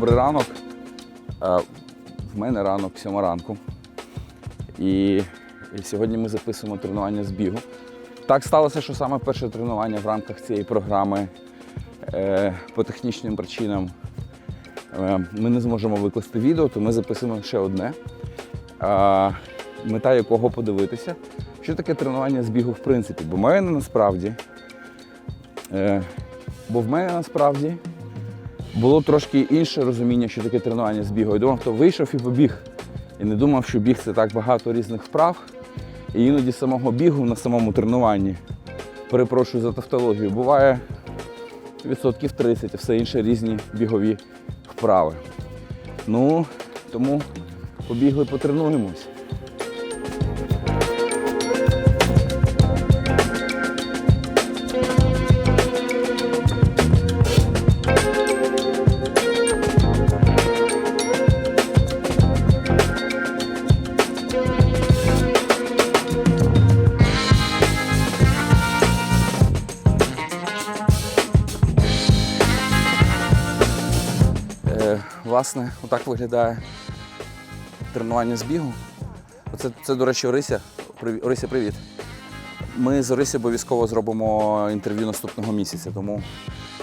Добрий ранок. Е, В мене ранок, сьома ранку. І, сьогодні ми записуємо тренування з бігу. Так сталося, що саме перше тренування в рамках цієї програми е, по технічним причинам е, ми не зможемо викласти відео, то ми записуємо ще одне. Мета якого подивитися, що таке тренування з бігу в принципі. Бо в мене насправді, бо в мене насправді було трошки інше розуміння, що таке тренування з бігу. Я думав, хто вийшов і побіг. І не думав, що біг це так багато різних вправ. І іноді самого бігу на самому тренуванні, перепрошую за тавтологію, буває відсотків 30, а все інше різні бігові вправи. Ну, тому побігли, потренуємось. Власне, отак виглядає тренування з бігу. Оце, це, до речі, Орися. Орися, привіт. Ми з Орисі обов'язково зробимо інтерв'ю наступного місяця, тому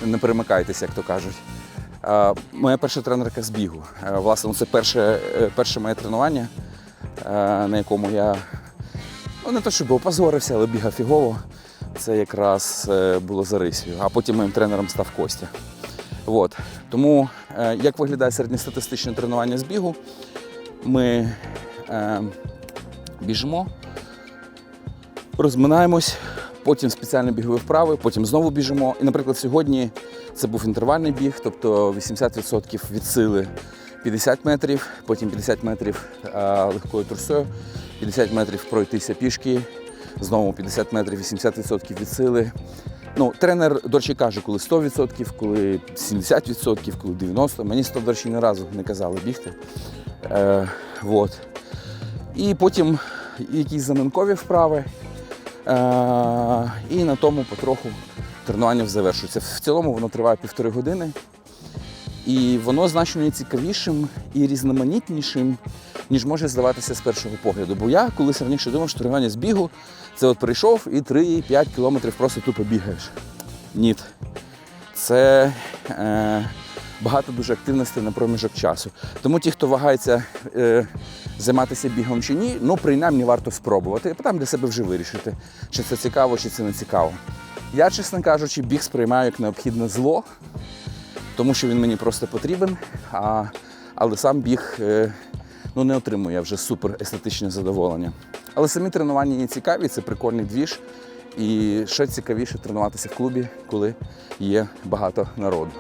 не перемикайтеся, як то кажуть. Моя перша тренерка з бігу. Власне, це перше, е, перше моє тренування, е, на якому я ну, не те, щоб опозорився, але бігав фігово. Це якраз е, було з Орисією. А потім моїм тренером став Костя. От. Тому е, як виглядає середньостатистичне тренування з бігу? Ми е, біжимо, розминаємось, потім спеціальні бігові вправи, потім знову біжимо. І, наприклад, сьогодні це був інтервальний біг, тобто 80% від сили 50 метрів, потім 50 метрів е, легкою трусою, 50 метрів пройтися пішки, знову 50 метрів, 80% від сили. Ну, тренер, до речі, каже, коли 100%, коли 70%, коли 90%. Мені 100, до речі, ні разу не казали бігти. Е, вот. І потім якісь заминкові вправи. Е, і на тому потроху тренування завершується. В цілому воно триває півтори години. І воно значно цікавішим і різноманітнішим, ніж може здаватися з першого погляду. Бо я колись раніше думав, що тренування з бігу це от прийшов і 3-5 кілометрів просто тупо бігаєш. Ні. Це е, багато дуже активностей на проміжок часу. Тому ті, хто вагається е, займатися бігом чи ні, ну принаймні варто спробувати, а там для себе вже вирішити, чи це цікаво, чи це не цікаво. Я, чесно кажучи, біг сприймаю як необхідне зло, тому що він мені просто потрібен, а, але сам біг е, ну, не отримує вже супер естетичне задоволення. Але самі тренування є цікаві, це прикольний двіж. І ще цікавіше тренуватися в клубі, коли є багато народу.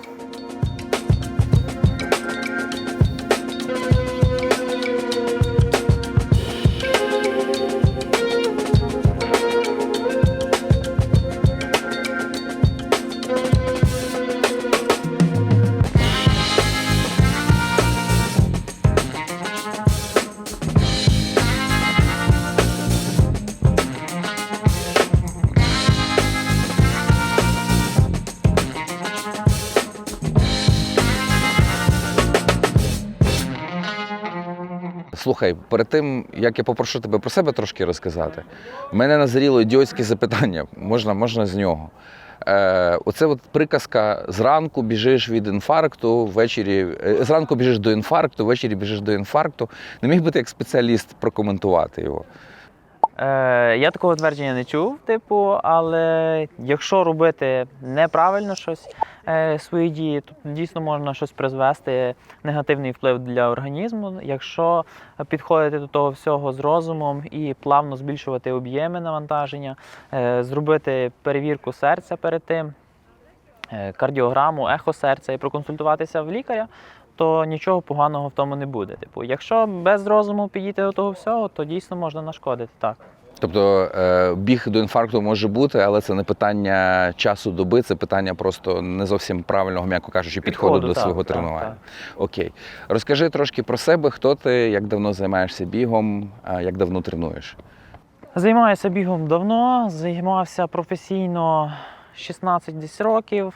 Слухай, перед тим як я попрошу тебе про себе трошки розказати, в мене назріло ідіотське запитання, можна, можна з нього. Е, оце от приказка: зранку біжиш від інфаркту, ввечері е, зранку біжиш до інфаркту, ввечері біжиш до інфаркту. Не міг би ти як спеціаліст прокоментувати його? Е, я такого твердження не чув, типу, але якщо робити неправильно щось, е, свої дії, то дійсно можна щось призвести, негативний вплив для організму. Якщо підходити до того всього з розумом і плавно збільшувати об'єми навантаження, е, зробити перевірку серця перед тим, е, кардіограму, ехо серця і проконсультуватися в лікаря, то нічого поганого в тому не буде. Типу, якщо без розуму підійти до того всього, то дійсно можна нашкодити так. Тобто е, біг до інфаркту може бути, але це не питання часу доби, це питання просто не зовсім правильного, м'яко кажучи, підходу, Підходу, до так, свого так, тренування. так. Окей. Розкажи трошки про себе, хто ти, як давно займаєшся бігом, як давно тренуєш? Займаюся бігом давно, займався професійно 16 десь років.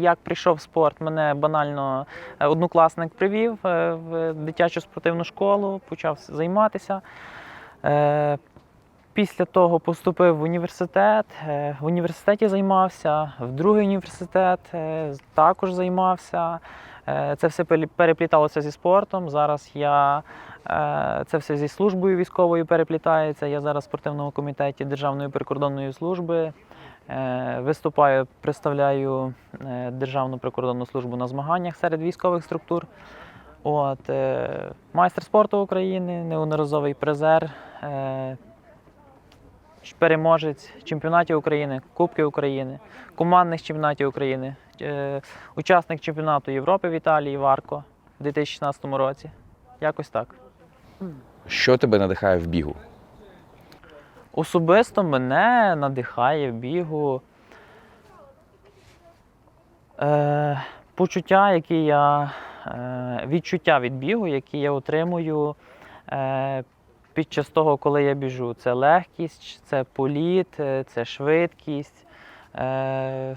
Як прийшов спорт, мене банально е, однокласник привів е, в дитячу спортивну школу, почав займатися. Е, Після того поступив в університет. В університеті займався, в другий університет також займався. Це все перепліталося зі спортом. Зараз я це все зі службою військовою переплітається. Я зараз в спортивному комітеті Державної прикордонної служби. Е, Виступаю, представляю е, Державну прикордонну службу на змаганнях серед військових структур. От, е, майстер спорту України, неодноразовий призер, переможець чемпіонатів України, Кубки України, командних чемпіонатів України, учасник чемпіонату Європи в Італії Варко у 2016 році. Якось так. Що тебе надихає в бігу? Особисто мене надихає бігу е, почуття, які я, е, відчуття від бігу, які я отримую е, під час того, коли я біжу. Це легкість, це політ, е, це швидкість. Е,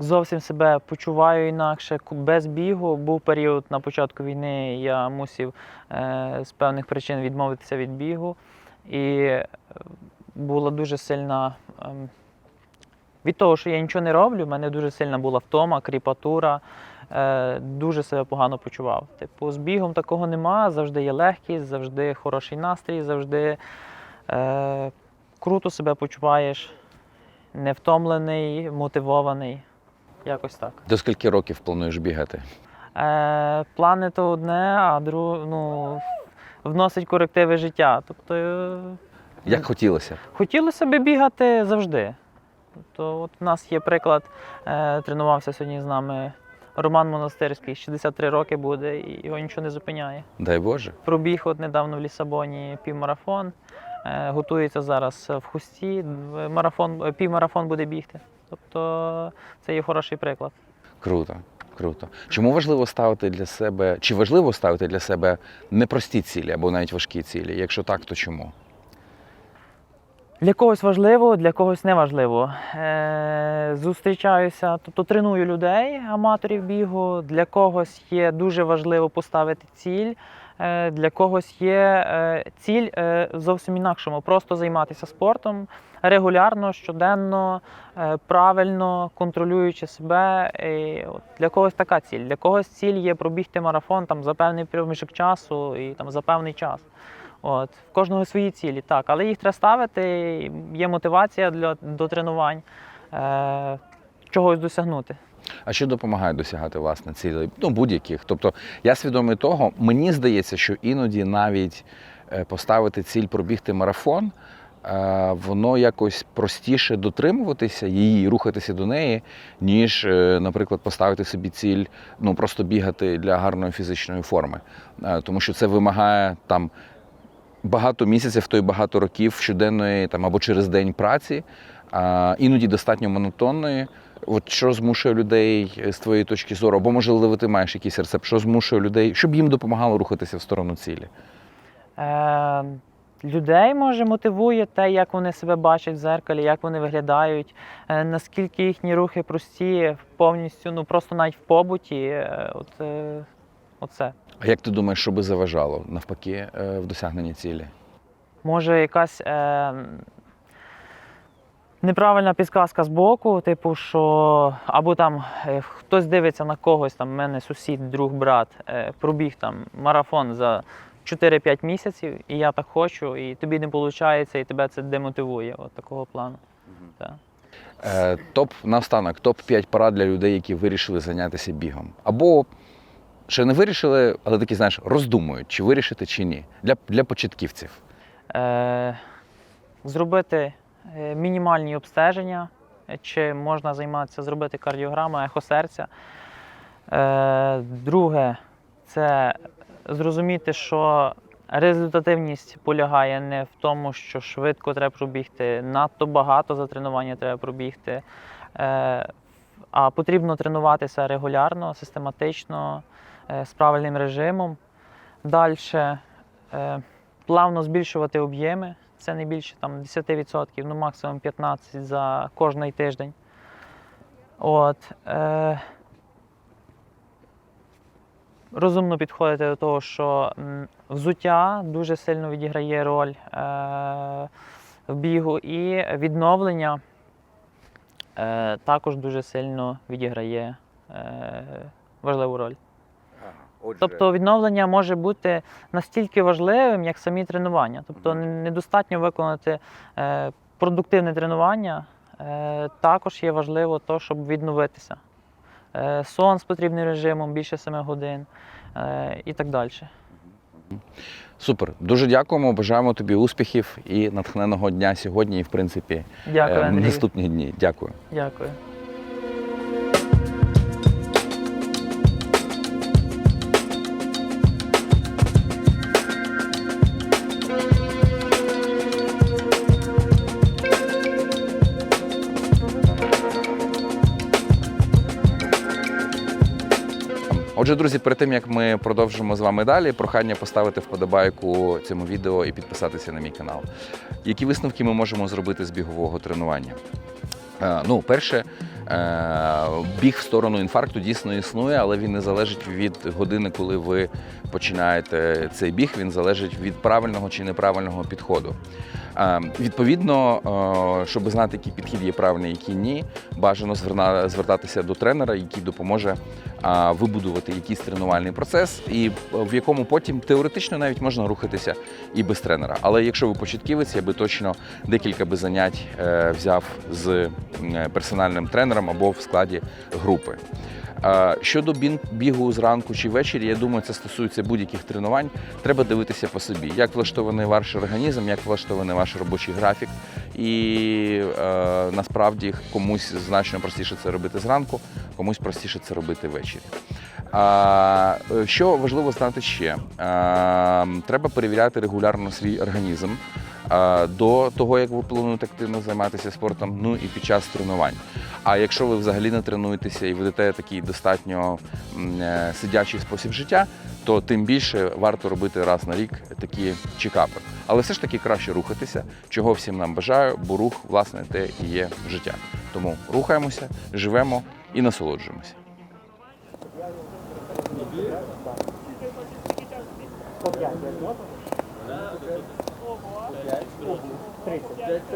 Зовсім себе почуваю інакше без бігу. Був період на початку війни, я мусив е, з певних причин відмовитися від бігу. І е, була дуже сильна. ем, Від того, що я нічого не роблю, в мене дуже сильна була втома, кріпатура, е, дуже себе погано почував. Типу, з бігом такого нема, завжди є легкість, завжди хороший настрій, завжди е, круто себе почуваєш, невтомлений, мотивований. Якось так. До скільки років плануєш бігати? Е, плани то одне, а друге, ну, вносить корективи життя. Тобто е, Як хотілося? хотілося б бігати завжди. Тобто, от у нас є приклад, е, тренувався сьогодні з нами Роман Монастирський, 63 роки буде, і його нічого не зупиняє. Дай Боже. Пробіг от недавно в Лісабоні півмарафон, е, готується зараз в хусті, марафон, півмарафон буде бігти. Тобто це є хороший приклад. Круто, круто. Чому важливо ставити для себе, чи важливо ставити для себе непрості цілі або навіть важкі цілі? Якщо так, то чому? Для когось важливо, для когось не важливо. Е, зустрічаюся, тобто треную людей, аматорів бігу. Для когось є дуже важливо поставити ціль. Е, для когось є е, ціль зовсім інакшому. Просто займатися спортом регулярно, щоденно, е, правильно, контролюючи себе. І от для когось така ціль. Для когось ціль є пробігти марафон там, за певний проміжок часу і там, за певний час. От, в кожного свої цілі, так, але їх треба ставити, є мотивація для, до тренувань, е, чогось досягнути. А що допомагає досягати власне цілей? Ну, будь-яких. Тобто я свідомий того, мені здається, що іноді навіть е, поставити ціль пробігти марафон, воно якось простіше дотримуватися її, рухатися до неї, ніж, е, наприклад, поставити собі ціль ну просто бігати для гарної фізичної форми. Е, Тому що це вимагає там. Багато місяців, то й багато років щоденної там або через день праці, іноді достатньо монотонної. От що змушує людей е, з твоєї точки зору, або можливо ти маєш якийсь рецепт, що змушує людей, щоб їм допомагало рухатися в сторону цілі? Е, людей може мотивує те, як вони себе бачать в зеркалі, як вони виглядають, е, наскільки їхні рухи прості, повністю, ну просто навіть в побуті. Е, от, е, оце. А як ти думаєш, що би заважало навпаки в досягненні цілі? Може, якась е, неправильна підказка з боку, типу, що або там е, хтось дивиться на когось, там в мене сусід, друг, брат, е, пробіг там марафон за 4-5 місяців, і я так хочу, і тобі не виходить, і тебе це демотивує. От такого плану. Так. Е, топ наостанок, топ 5 порад для людей, які вирішили зайнятися бігом. Або ще не вирішили, але такі, знаєш, роздумують, чи вирішити, чи ні. Для, для початківців. Е, зробити е, мінімальні обстеження, чи можна займатися, зробити кардіограму, ехо серця. Е, друге, це зрозуміти, що результативність полягає не в тому, що швидко треба пробігти, надто багато за тренування треба пробігти. Е, а потрібно тренуватися регулярно, систематично, е, з правильним режимом. Далі плавно збільшувати об'єми. Це не більше там, 10%, ну максимум 15% за кожний тиждень. От, е, розумно підходити до того, що взуття дуже сильно відіграє роль е, в бігу, і відновлення е, також дуже сильно відіграє е, важливу роль. Тобто відновлення може бути настільки важливим, як самі тренування. Тобто недостатньо виконати е, продуктивне тренування. Е, також є важливо то, щоб відновитися. Е, сон з потрібним режимом більше 7 годин е, і так далі. Супер. Дуже дякуємо. Бажаємо тобі успіхів і натхненого дня сьогодні, і в принципі Дякую, е, Андрій. наступні дні. Дякую. Дякую. Отже, друзі, перед тим як ми продовжимо з вами далі, прохання поставити вподобайку цьому відео і підписатися на мій канал. Які висновки ми можемо зробити з бігового тренування? Е, Ну, перше, е, біг в сторону інфаркту дійсно існує, але він не залежить від години, коли ви починаєте цей біг. Він залежить від правильного чи неправильного підходу. Е, Відповідно, щоб знати, який підхід є правильний, який ні, бажано звертатися до тренера, який допоможе вибудувати якийсь тренувальний процес, і е, в якому потім теоретично навіть можна рухатися і без тренера. Але якщо ви початківець, я би точно декілька би занять е, взяв з е, персональним тренером або в складі групи. Щодо бігу зранку чи ввечері, я думаю, це стосується будь-яких тренувань. Треба дивитися по собі, як влаштований ваш організм, як влаштований ваш робочий графік. І е, насправді комусь значно простіше це робити зранку, комусь простіше це робити ввечері. Що важливо знати ще? А, треба перевіряти регулярно свій організм до того, як ви плануєте активно займатися спортом, ну і під час тренувань. А якщо ви взагалі не тренуєтеся і ведете такий достатньо е, сидячий спосіб життя, то тим більше варто робити раз на рік такі чекапи. Але все ж таки краще рухатися, чого всім нам бажаю, бо рух, власне, те і є життя. Тому рухаємося, живемо і насолоджуємося. 5, 30. 5, 30.